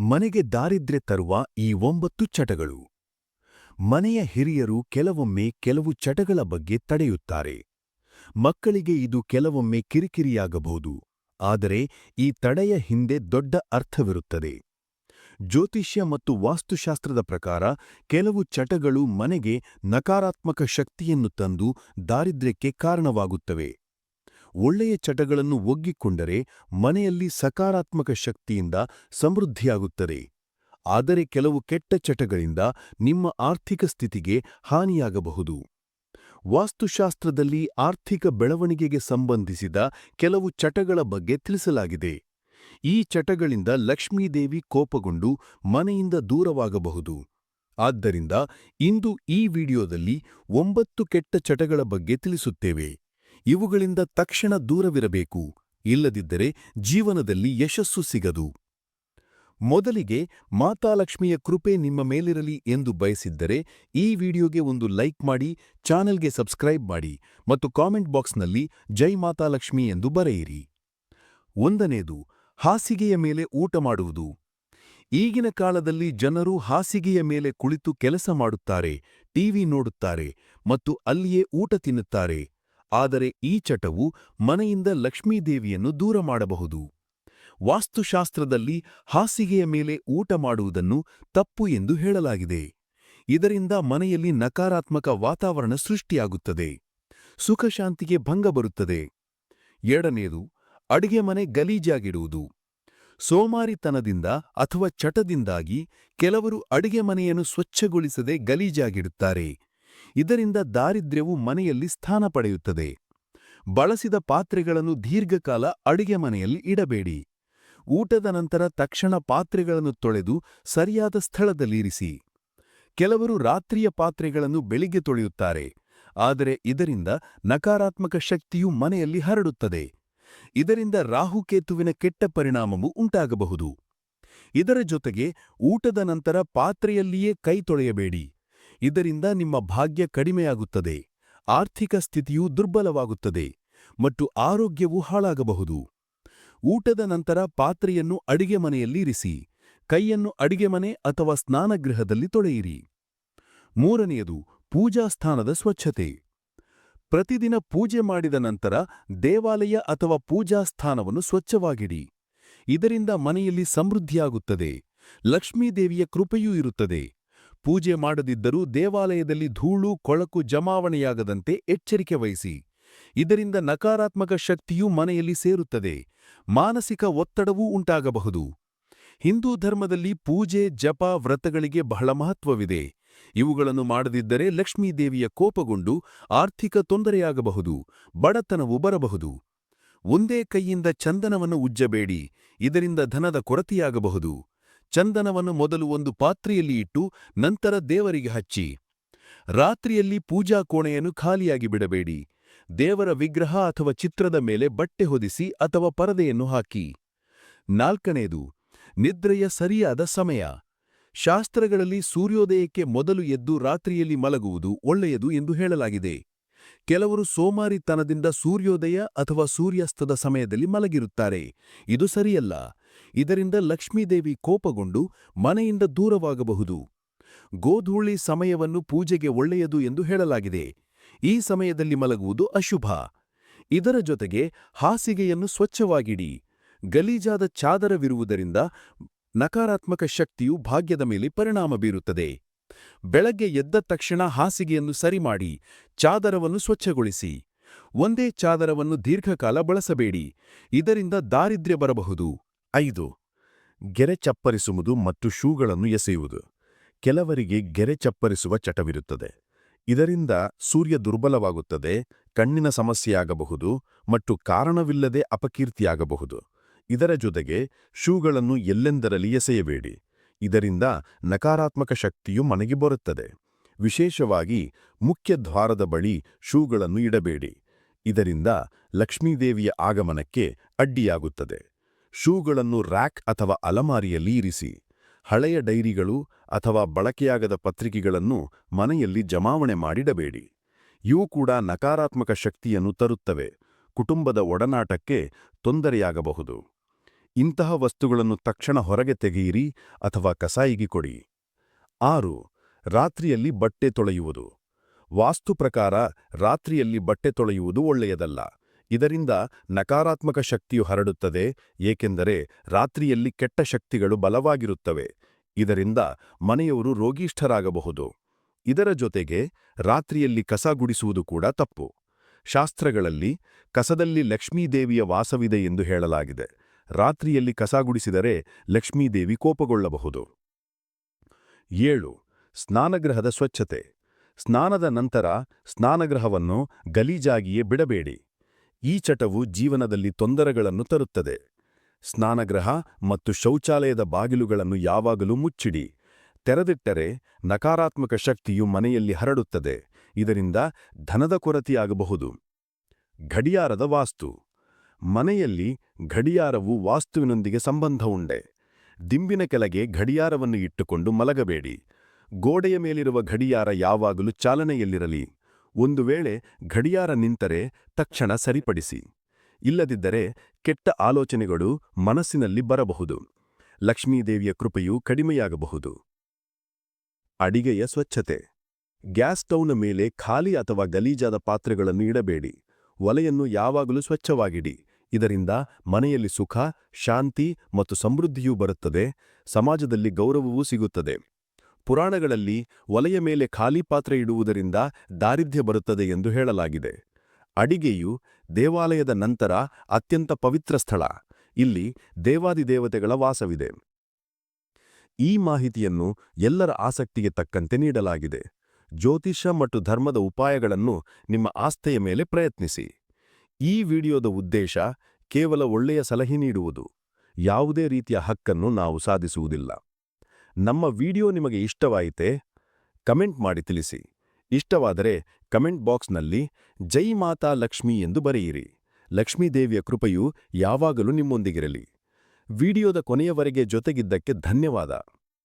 ಮನೆಗೆ ದಾರಿದ್ರ್ಯ ತರುವ ಈ ಒಂಬತ್ತು ಚಟಗಳು. ಮನೆಯ ಹಿರಿಯರು ಕೆಲವೊಮ್ಮೆ ಕೆಲವು ಚಟಗಳ ಬಗ್ಗೆ ತಡೆಯುತ್ತಾರೆ. ಮಕ್ಕಳಿಗೆ ಇದು ಕೆಲವೊಮ್ಮೆ ಕಿರಿಕಿರಿಯಾಗಬಹುದು, ಆದರೆ ಈ ತಡೆಯ ಹಿಂದೆ ದೊಡ್ಡ ಅರ್ಥವಿರುತ್ತದೆ. ಜ್ಯೋತಿಷ್ಯ ಮತ್ತು ವಾಸ್ತುಶಾಸ್ತ್ರದ ಪ್ರಕಾರ ಕೆಲವು ಚಟಗಳು ಮನೆಗೆ ನಕಾರಾತ್ಮಕ ಶಕ್ತಿಯನ್ನು ತಂದು ದಾರಿದ್ರ್ಯಕ್ಕೆ ಕಾರಣವಾಗುತ್ತವೆ. ಒಳ್ಳೆಯ ಚಟಗಳನ್ನು ಒಗ್ಗಿಕೊಂಡರೆ ಮನೆಯಲ್ಲಿ ಸಕಾರಾತ್ಮಕ ಶಕ್ತಿಯಿಂದ ಸಮೃದ್ಧಿಯಾಗುತ್ತದೆ. ಆದರೆ ಕೆಲವು ಕೆಟ್ಟ ಚಟಗಳಿಂದ ನಿಮ್ಮ ಆರ್ಥಿಕ ಸ್ಥಿತಿಗೆ ಹಾನಿಯಾಗಬಹುದು. ವಾಸ್ತುಶಾಸ್ತ್ರದಲ್ಲಿ ಆರ್ಥಿಕ ಬೆಳವಣಿಗೆಗೆ ಸಂಬಂಧಿಸಿದ ಕೆಲವು ಚಟಗಳ ಬಗ್ಗೆ ತಿಳಿಸಲಾಗಿದೆ. ಈ ಚಟಗಳಿಂದ ಲಕ್ಷ್ಮೀದೇವಿ ಕೋಪಗೊಂಡು ಮನೆಯಿಂದ ದೂರವಾಗಬಹುದು. ಆದ್ದರಿಂದ ಇಂದು ಈ ವಿಡಿಯೋದಲ್ಲಿ ಒಂಬತ್ತು ಕೆಟ್ಟ ಚಟಗಳ ಬಗ್ಗೆ ತಿಳಿಸುತ್ತೇವೆ. ಇವುಗಳಿಂದ ತಕ್ಷಣ ದೂರವಿರಬೇಕು, ಇಲ್ಲದಿದ್ದರೆ ಜೀವನದಲ್ಲಿ ಯಶಸ್ಸು ಸಿಗದು. ಮೊದಲಿಗೆ ಮಾತಾಲಕ್ಷ್ಮಿಯ ಕೃಪೆ ನಿಮ್ಮ ಮೇಲಿರಲಿ ಎಂದು ಬಯಸಿದ್ದರೆ ಈ ವಿಡಿಯೋಗೆ ಒಂದು ಲೈಕ್ ಮಾಡಿ, ಚಾನೆಲ್ಗೆ ಸಬ್ಸ್ಕ್ರೈಬ್ ಮಾಡಿ ಮತ್ತು ಕಾಮೆಂಟ್ ಬಾಕ್ಸ್ನಲ್ಲಿ ಜೈ ಮಾತಾಲಕ್ಷ್ಮಿ ಎಂದು ಬರೆಯಿರಿ. ಒಂದನೇದು ಹಾಸಿಗೆಯ ಮೇಲೆ ಊಟ ಮಾಡುವುದು. ಈಗಿನ ಕಾಲದಲ್ಲಿ ಜನರು ಹಾಸಿಗೆಯ ಮೇಲೆ ಕುಳಿತು ಕೆಲಸ ಮಾಡುತ್ತಾರೆ ಟಿವಿ ನೋಡುತ್ತಾರೆ ಮತ್ತು ಅಲ್ಲಿಯೇ ಊಟ ತಿನ್ನುತ್ತಾರೆ. ಆದರೆ ಈ ಚಟವು ಮನೆಯಿಂದ ಲಕ್ಷ್ಮೀದೇವಿಯನ್ನು ದೂರ ಮಾಡಬಹುದು. ವಾಸ್ತುಶಾಸ್ತ್ರದಲ್ಲಿ ಹಾಸಿಗೆಯ ಮೇಲೆ ಊಟ ಮಾಡುವುದನ್ನು ತಪ್ಪು ಎಂದು ಹೇಳಲಾಗಿದೆ. ಇದರಿಂದ ಮನೆಯಲ್ಲಿ ನಕಾರಾತ್ಮಕ ವಾತಾವರಣ ಸೃಷ್ಟಿಯಾಗುತ್ತದೆ. ಸುಖಶಾಂತಿಗೆ ಭಂಗ ಬರುತ್ತದೆ. ಎರಡನೆಯದು ಅಡಿಗೆ ಮನೆ ಗಲೀಜಾಗಿಡುವುದು. ಸೋಮಾರಿತನದಿಂದ ಅಥವಾ ಚಟದಿಂದಾಗಿ ಕೆಲವರು ಅಡಿಗೆ ಮನೆಯನ್ನು ಸ್ವಚ್ಛಗೊಳಿಸದೆ ಗಲೀಜಾಗಿಡುತ್ತಾರೆ. ಇದರಿಂದ ದಾರಿದ್ರ್ಯವು ಮನೆಯಲ್ಲಿ ಸ್ಥಾನ ಪಡೆಯುತ್ತದೆ. ಬಳಸಿದ ಪಾತ್ರೆಗಳನ್ನು ದೀರ್ಘಕಾಲ ಅಡಿಗೆ ಮನೆಯಲ್ಲಿ ಇಡಬೇಡಿ. ಊಟದ ನಂತರ ತಕ್ಷಣ ಪಾತ್ರೆಗಳನ್ನು ತೊಳೆದು ಸರಿಯಾದ ಸ್ಥಳದಲ್ಲಿರಿಸಿ. ಕೆಲವರು ರಾತ್ರಿಯ ಪಾತ್ರೆಗಳನ್ನು ಬೆಳಿಗ್ಗೆ ತೊಳೆಯುತ್ತಾರೆ. ಆದರೆ ಇದರಿಂದ ನಕಾರಾತ್ಮಕ ಶಕ್ತಿಯು ಮನೆಯಲ್ಲಿ ಹರಡುತ್ತದೆ. ಇದರಿಂದ ರಾಹುಕೇತುವಿನ ಕೆಟ್ಟ ಪರಿಣಾಮವು ಉಂಟಾಗಬಹುದು. ಇದರ ಜೊತೆಗೆ ಊಟದ ನಂತರ ಪಾತ್ರೆಯಲ್ಲಿಯೇ ಕೈ ತೊಳೆಯಬೇಡಿ. ಇದರಿಂದ ನಿಮ್ಮ ಭಾಗ್ಯ ಕಡಿಮೆಯಾಗುತ್ತದೆ. ಆರ್ಥಿಕ ಸ್ಥಿತಿಯೂ ದುರ್ಬಲವಾಗುತ್ತದೆ ಮತ್ತು ಆರೋಗ್ಯವು ಹಾಳಾಗಬಹುದು. ಊಟದ ನಂತರ ಪಾತ್ರೆಯನ್ನು ಅಡಿಗೆ ಮನೆಯಲ್ಲಿರಿಸಿ ಕೈಯನ್ನು ಅಡಿಗೆ ಮನೆ ಅಥವಾ ಸ್ನಾನಗೃಹದಲ್ಲಿ ತೊಳೆಯಿರಿ. ಮೂರನೆಯದು ಪೂಜಾಸ್ಥಾನದ ಸ್ವಚ್ಛತೆ. ಪ್ರತಿದಿನ ಪೂಜೆ ಮಾಡಿದ ನಂತರ ದೇವಾಲಯ ಅಥವಾ ಪೂಜಾಸ್ಥಾನವನ್ನು ಸ್ವಚ್ಛವಾಗಿಡಿ. ಇದರಿಂದ ಮನೆಯಲ್ಲಿ ಸಮೃದ್ಧಿಯಾಗುತ್ತದೆ. ಲಕ್ಷ್ಮೀದೇವಿಯ ಕೃಪೆಯೂ ಇರುತ್ತದೆ. ಪೂಜೆ ಮಾಡದಿದ್ದರೂ ದೇವಾಲಯದಲ್ಲಿ ಧೂಳು, ಕೊಳಕು ಜಮಾವಣೆಯಾಗದಂತೆ ಎಚ್ಚರಿಕೆ ವಹಿಸಿ. ಇದರಿಂದ ನಕಾರಾತ್ಮಕ ಶಕ್ತಿಯೂ ಮನೆಯಲ್ಲಿ ಸೇರುತ್ತದೆ, ಮಾನಸಿಕ ಒತ್ತಡವೂ ಉಂಟಾಗಬಹುದು. ಹಿಂದೂ ಧರ್ಮದಲ್ಲಿ ಪೂಜೆ, ಜಪ, ವ್ರತಗಳಿಗೆ ಬಹಳ ಮಹತ್ವವಿದೆ. ಇವುಗಳನ್ನು ಮಾಡದಿದ್ದರೆ ಲಕ್ಷ್ಮೀದೇವಿಯ ಕೋಪಗೊಂಡು ಆರ್ಥಿಕ ತೊಂದರೆಯಾಗಬಹುದು, ಬಡತನವು ಬರಬಹುದು. ಒಂದೇ ಕೈಯಿಂದ ಚಂದನವನ್ನು ಉಜ್ಜಬೇಡಿ, ಇದರಿಂದ ಧನದ ಕೊರತೆಯಾಗಬಹುದು. ಚಂದನವನ್ನು ಮೊದಲು ಒಂದು ಪಾತ್ರೆಯಲ್ಲಿ ಇಟ್ಟು ನಂತರ ದೇವರಿಗೆ ಹಚ್ಚಿ. ರಾತ್ರಿಯಲ್ಲಿ ಪೂಜಾ ಕೋಣೆಯನ್ನು ಖಾಲಿಯಾಗಿ ಬಿಡಬೇಡಿ. ದೇವರ ವಿಗ್ರಹ ಅಥವಾ ಚಿತ್ರದ ಮೇಲೆ ಬಟ್ಟೆ ಹೊದಿಸಿ ಅಥವಾ ಪರದೆಯನ್ನು ಹಾಕಿ. ನಾಲ್ಕನೆಯದು ನಿದ್ರೆಯ ಸರಿಯಾದ ಸಮಯ. ಶಾಸ್ತ್ರಗಳಲ್ಲಿ ಸೂರ್ಯೋದಯಕ್ಕೆ ಮೊದಲು ಎದ್ದು ರಾತ್ರಿಯಲ್ಲಿ ಮಲಗುವುದು ಒಳ್ಳೆಯದು ಎಂದು ಹೇಳಲಾಗಿದೆ. ಕೆಲವರು ಸೋಮಾರಿತನದಿಂದ ಸೂರ್ಯೋದಯ ಅಥವಾ ಸೂರ್ಯಾಸ್ತದ ಸಮಯದಲ್ಲಿ ಮಲಗಿರುತ್ತಾರೆ. ಇದು ಸರಿಯಲ್ಲ. ಇದರಿಂದ ಲಕ್ಷ್ಮೀದೇವಿ ಕೋಪಗೊಂಡು ಮನೆಯಿಂದ ದೂರವಾಗಬಹುದು. ಗೋಧೂಳಿ ಸಮಯವನ್ನು ಪೂಜೆಗೆ ಒಳ್ಳೆಯದು ಎಂದು ಹೇಳಲಾಗಿದೆ. ಈ ಸಮಯದಲ್ಲಿ ಮಲಗುವುದು ಅಶುಭ. ಇದರ ಜೊತೆಗೆ ಹಾಸಿಗೆಯನ್ನು ಸ್ವಚ್ಛವಾಗಿಡಿ. ಗಲೀಜಾದ ಚಾದರವಿರುವುದರಿಂದ ನಕಾರಾತ್ಮಕ ಶಕ್ತಿಯು ಭಾಗ್ಯದ ಮೇಲೆ ಪರಿಣಾಮ ಬೀರುತ್ತದೆ. ಬೆಳಗ್ಗೆ ಎದ್ದ ತಕ್ಷಣ ಹಾಸಿಗೆಯನ್ನು ಸರಿಮಾಡಿ, ಚಾದರವನ್ನು ಸ್ವಚ್ಛಗೊಳಿಸಿ. ಒಂದೇ ಚಾದರವನ್ನು ದೀರ್ಘಕಾಲ ಬಳಸಬೇಡಿ. ಇದರಿಂದ ದಾರಿದ್ರ್ಯ ಬರಬಹುದು. ಐದು. ಗೆರೆ ಚಪ್ಪರಿಸುವುದು ಮತ್ತು ಶೂಗಳನ್ನು ಎಸೆಯುವುದು. ಕೆಲವರಿಗೆ ಗೆರೆ ಚಪ್ಪರಿಸುವ ಚಟವಿರುತ್ತದೆ. ಇದರಿಂದ ಸೂರ್ಯ ದುರ್ಬಲವಾಗುತ್ತದೆ, ಕಣ್ಣಿನ ಸಮಸ್ಯೆಯಾಗಬಹುದು ಮತ್ತು ಕಾರಣವಿಲ್ಲದೆ ಅಪಕೀರ್ತಿಯಾಗಬಹುದು. ಇದರ ಜೊತೆಗೆ ಶೂಗಳನ್ನು ಎಲ್ಲೆಂದರಲ್ಲಿ ಎಸೆಯಬೇಡಿ. ಇದರಿಂದ ನಕಾರಾತ್ಮಕ ಶಕ್ತಿಯು ಮನೆಗೆ ಬರುತ್ತದೆ. ವಿಶೇಷವಾಗಿ ಮುಖ್ಯ ದ್ವಾರದ ಬಳಿ ಶೂಗಳನ್ನು ಇಡಬೇಡಿ. ಇದರಿಂದ ಲಕ್ಷ್ಮೀದೇವಿಯ ಆಗಮನಕ್ಕೆ ಅಡ್ಡಿಯಾಗುತ್ತದೆ. ಶೂಗಳನ್ನು ರ್ಯಾಕ್ ಅಥವಾ ಅಲಮಾರಿಯಲ್ಲಿ ಇರಿಸಿ, ಹಳೆಯ ಡೈರಿಗಳು ಅಥವಾ ಬಳಕೆಯಾಗದ ಪತ್ರಿಕೆಗಳನ್ನು ಮನೆಯಲ್ಲಿ ಜಮಾವಣೆ ಮಾಡಿಡಬೇಡಿ. ಇವು ಕೂಡ ನಕಾರಾತ್ಮಕ ಶಕ್ತಿಯನ್ನು ತರುತ್ತವೆ, ಕುಟುಂಬದ ಒಡನಾಟಕ್ಕೆ ತೊಂದರೆಯಾಗಬಹುದು. ಇಂತಹ ವಸ್ತುಗಳನ್ನು ತಕ್ಷಣ ಹೊರಗೆ ತೆಗೆಯಿರಿ ಅಥವಾ ಕಸಾಯಿಗೆ ಕೊಡಿ. ಆರು, ರಾತ್ರಿಯಲ್ಲಿ ಬಟ್ಟೆ ತೊಳೆಯುವುದು. ವಾಸ್ತು ಪ್ರಕಾರ ರಾತ್ರಿಯಲ್ಲಿ ಬಟ್ಟೆ ತೊಳೆಯುವುದು ಒಳ್ಳೆಯದಲ್ಲ. ಇದರಿಂದ ನಕಾರಾತ್ಮಕ ಶಕ್ತಿಯು ಹರಡುತ್ತದೆ, ಏಕೆಂದರೆ ರಾತ್ರಿಯಲ್ಲಿ ಕೆಟ್ಟ ಶಕ್ತಿಗಳು ಬಲವಾಗಿರುತ್ತವೆ. ಇದರಿಂದ ಮನೆಯವರು ರೋಗಿಷ್ಠರಾಗಬಹುದು. ಇದರ ಜೊತೆಗೆ ರಾತ್ರಿಯಲ್ಲಿ ಕಸ ಗುಡಿಸುವುದು ಕೂಡ ತಪ್ಪು. ಶಾಸ್ತ್ರಗಳಲ್ಲಿ ಕಸದಲ್ಲಿ ಲಕ್ಷ್ಮೀದೇವಿಯ ವಾಸವಿದೆ ಎಂದು ಹೇಳಲಾಗಿದೆ. ರಾತ್ರಿಯಲ್ಲಿ ಕಸ ಗುಡಿಸಿದರೆ ಲಕ್ಷ್ಮೀದೇವಿ ಕೋಪಗೊಳ್ಳಬಹುದು. ಏಳು, ಸ್ನಾನಗೃಹದ ಸ್ವಚ್ಛತೆ. ಸ್ನಾನದ ನಂತರ ಸ್ನಾನಗೃಹವನ್ನು ಗಲೀಜಾಗಿಯೇ ಬಿಡಬೇಡಿ. ಈ ಚಟವು ಜೀವನದಲ್ಲಿ ತೊಂದರೆಗಳನ್ನು ತರುತ್ತದೆ. ಸ್ನಾನಗೃಹ ಮತ್ತು ಶೌಚಾಲಯದ ಬಾಗಿಲುಗಳನ್ನು ಯಾವಾಗಲೂ ಮುಚ್ಚಿಡಿ. ತೆರೆದಿಟ್ಟರೆ ನಕಾರಾತ್ಮಕ ಶಕ್ತಿಯು ಮನೆಯಲ್ಲಿ ಹರಡುತ್ತದೆ. ಇದರಿಂದ ಧನದ ಕೊರತೆಯಾಗಬಹುದು. ಗಡಿಯಾರದ ವಾಸ್ತು. ಮನೆಯಲ್ಲಿ ಗಡಿಯಾರವು ವಾಸ್ತುವಿನೊಂದಿಗೆ ಸಂಬಂಧ ಉಂಡೆ. ದಿಂಬಿನ ಕೆಳಗೆ ಗಡಿಯಾರವನ್ನು ಇಟ್ಟುಕೊಂಡು ಮಲಗಬೇಡಿ. ಗೋಡೆಯ ಮೇಲಿರುವ ಗಡಿಯಾರ ಯಾವಾಗಲೂ ಚಾಲನೆಯಲ್ಲಿರಲಿ. ಒಂದು ವೇಳೆ ಗಡಿಯಾರ ನಿಂತರೆ ತಕ್ಷಣ ಸರಿಪಡಿಸಿ. ಇಲ್ಲದಿದ್ದರೆ ಕೆಟ್ಟ ಆಲೋಚನೆಗಳು ಮನಸ್ಸಿನಲ್ಲಿ ಬರಬಹುದು. ಲಕ್ಷ್ಮೀದೇವಿಯ ಕೃಪೆಯು ಕಡಿಮೆಯಾಗಬಹುದು. ಅಡಿಗೆಯ ಸ್ವಚ್ಛತೆ. ಗ್ಯಾಸ್ ಸ್ಟೌವ್ನ ಮೇಲೆ ಖಾಲಿ ಅಥವಾ ಗಲೀಜಾದ ಪಾತ್ರೆಗಳನ್ನು ಇಡಬೇಡಿ. ಒಲೆಯನ್ನು ಯಾವಾಗಲೂ ಸ್ವಚ್ಛವಾಗಿಡಿ. ಇದರಿಂದ ಮನೆಯಲ್ಲಿ ಸುಖ, ಶಾಂತಿ ಮತ್ತು ಸಮೃದ್ಧಿಯೂ ಬರುತ್ತದೆ. ಸಮಾಜದಲ್ಲಿ ಗೌರವವೂ ಸಿಗುತ್ತದೆ. ಪುರಾಣಗಳಲ್ಲಿ ಒಲೆಯ ಮೇಲೆ ಖಾಲಿ ಪಾತ್ರೆ ಇಡುವುದರಿಂದ ದಾರಿದ್ರ್ಯ ಬರುತ್ತದೆ ಎಂದು ಹೇಳಲಾಗಿದೆ. ಅಡಿಗೆಯು ದೇವಾಲಯದ ನಂತರ ಅತ್ಯಂತ ಪವಿತ್ರ ಸ್ಥಳ. ಇಲ್ಲಿ ದೇವಾದಿದೇವತೆಗಳ ವಾಸವಿದೆ. ಈ ಮಾಹಿತಿಯನ್ನು ಎಲ್ಲರ ಆಸಕ್ತಿಗೆ ತಕ್ಕಂತೆ ನೀಡಲಾಗಿದೆ. ಜ್ಯೋತಿಷ ಮತ್ತು ಧರ್ಮದ ಉಪಾಯಗಳನ್ನು ನಿಮ್ಮ ಆಸ್ಥೆಯ ಮೇಲೆ ಪ್ರಯತ್ನಿಸಿ. ಈ ವಿಡಿಯೋದ ಉದ್ದೇಶ ಕೇವಲ ಒಳ್ಳೆಯ ಸಲಹೆ ನೀಡುವುದು. ಯಾವುದೇ ರೀತಿಯ ಹಕ್ಕನ್ನು ನಾವು ಸಾಧಿಸುವುದಿಲ್ಲ. ನಮ್ಮ ವಿಡಿಯೋ ನಿಮಗೆ ಇಷ್ಟವಾಯಿತೆ ಕಮೆಂಟ್ ಮಾಡಿ ತಿಳಿಸಿ. ಇಷ್ಟವಾದರೆ ಕಮೆಂಟ್ ಬಾಕ್ಸ್ನಲ್ಲಿ ಜೈ ಮಾತಾ ಲಕ್ಷ್ಮಿ ಎಂದು ಬರೆಯಿರಿ. ಲಕ್ಷ್ಮೀದೇವಿಯ ಕೃಪೆಯು ಯಾವಾಗಲೂ ನಿಮ್ಮೊಂದಿಗಿರಲಿ. ವಿಡಿಯೋದ ಕೊನೆಯವರೆಗೆ ಜೊತೆಗಿದ್ದಕ್ಕೆ ಧನ್ಯವಾದ.